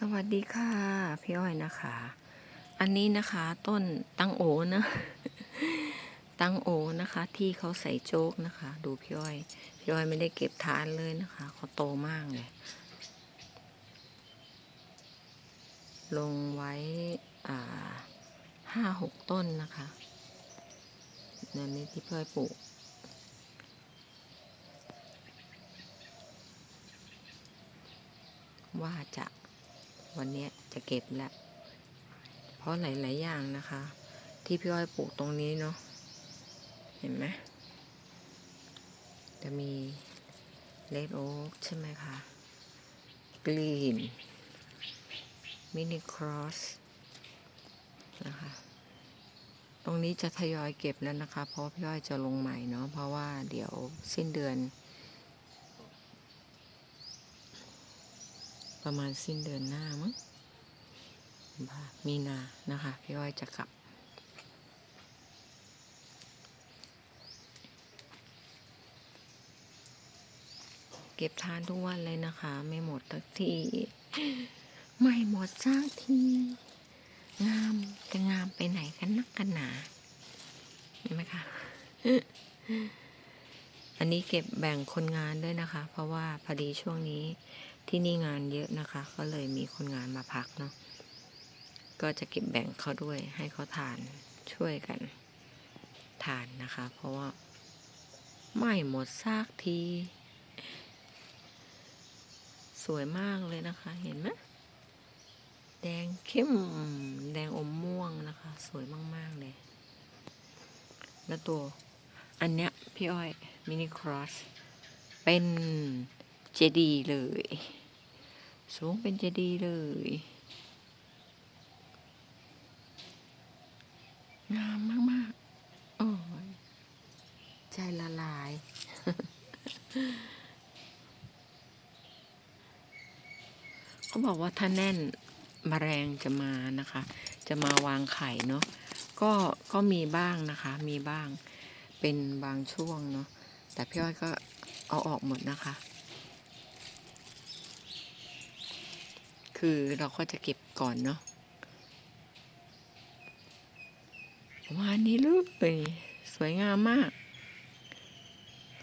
สวัสดีค่ะพี่อ้อยนะคะ อันนี้นะคะต้นตังโอนะ ตังโอนะคะ ที่เขาใส่โจ๊กนะคะ ดูพี่อ้อย พี่อ้อยไม่ได้เก็บทานเลยนะคะเขาโตมากเลย ลงไว้อ่าห้าหกต้นนะคะนั่นนี่ที่พี่อ้อยปลูกว่าจะ วันนี้จะเก็บแล้ว เพราะหลาย ๆ อย่างนะคะ ที่พี่อ้อยปลูกตรงนี้เนาะเห็นไหมจะมีเลดโอ๊กใช่ไหมคะกรีนมินิครอสนะคะ ตรงนี้จะทยอยเก็บแล้วนะคะ เพราะพี่อ้อยจะลงใหม่เนาะเพราะว่าเดี๋ยวสิ้นเดือน ประมาณสิ้นเดือนหน้ามั้งมีนานะคะพี่อ้อยจะกลับ เก็บทานทุกวันเลยนะคะ ไม่หมดทักที ไม่หมดสักที งามจะงามไปไหนกันนักกันหนาเห็นไหมคะอันนี้เก็บแบ่งคนงานด้วยนะคะ เพราะว่าพอดีช่วงนี้ ที่นี่งานเยอะนะคะ ก็เลยมีคนงานมาพักเนาะก็จะเก็บแบ่งเขาด้วยให้เขาทานช่วยกันทานนะคะ เพราะว่าไม่หมดซากที สวยมากเลยนะคะ เห็นไหมแดงเข้มแดงอมม่วงนะคะ สวยมาก ๆ เลย แล้วตัว อันเนี้ย พี่อ้อย มินิครอส เป็น เจดีย์เลย สูงเป็นเจดีย์เลยงามมากๆ โอ้ย ใจละลาย เขาบอกว่าถ้าแน่นมแมลงจะมานะคะ จะมาวางไข่เนาะ ก็ ก็มีบ้างนะคะ มีบ้าง เป็นบางช่วงเนาะ แต่พี่อ้อยก็เอาออกหมดนะคะ คือเราก็จะเก็บก่อนเนาะวานนี้เลยสวยงามมาก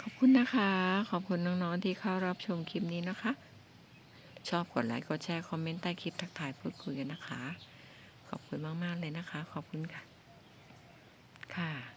ขอบคุณนะคะ ขอบคุณน้องๆที่เข้ารับชมคลิปนี้นะคะ ชอบกดไลค์กดแชร์คอมเมนต์ใต้คลิปทักทายพูดคุยกันนะคะ ขอบคุณมากๆเลยนะคะ ขอบคุณค่ะ ค่ะ